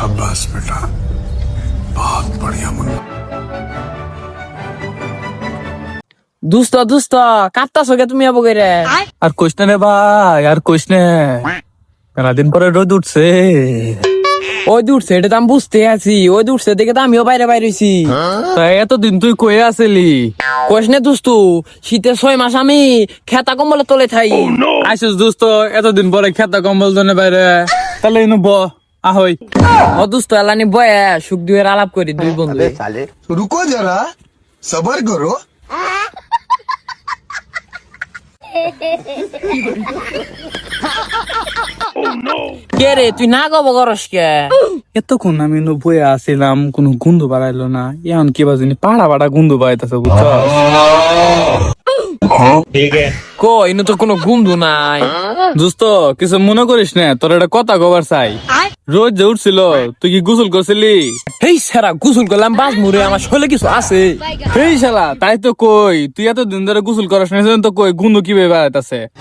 शाबाश बेटा बहुत बढ़िया मुन्ना দুস্ত দুস্ত কাঁদতাছো কে তুমি আবু করে আর কোশ নে ভাই আর কোশ নে মেলা দিন পরে রোদ উঠছে ওই দূরছে এটা তো আমি বুঝতে আছি ওই দূরছে দেখে তো আমিও বাইরে বাইরেছি তা এতদিন তুই কয়ে আসলি কোশ নে দুস্তু শীতের ছয় মাস আমি খেতা কম্বলে তোলে থাই আইসিস দোস্ত এতদিন পরে খেতা কম্বল জন্য বাইরে তাহলে ইনু ব আহই। ও দোস্ত এলানি বয়ে সুখ দুয়ের আলাপ করি দুই বন্ধু। রুকো যারা সবার করো। কে রে তুই না গব করস কে? এতক্ষণ আমি নো বয়ে আসিলাম কোনো গুন্ধ বাড়াইলো না। এখন কি বাজিনি পাড়া পাড়া গুন্ধ বাড়াইতেছে বুঝছ কো ইনু তো কোনো গুন্দু নাই। দোস্ত কিছু মনে করিস না তোর একটা কথা কবার চাই। রোজ যে উঠছিল তুই কি গোসল করছিলি? হেই সেরা গুসুল করলাম বাস মুরে আমার শরীরে কিছু আছে। এই শালা তাই তো কই তুই এত দিন ধরে গোসল করাস না তো কই গুন্ধু কীভাবে বাড়াইতেছে?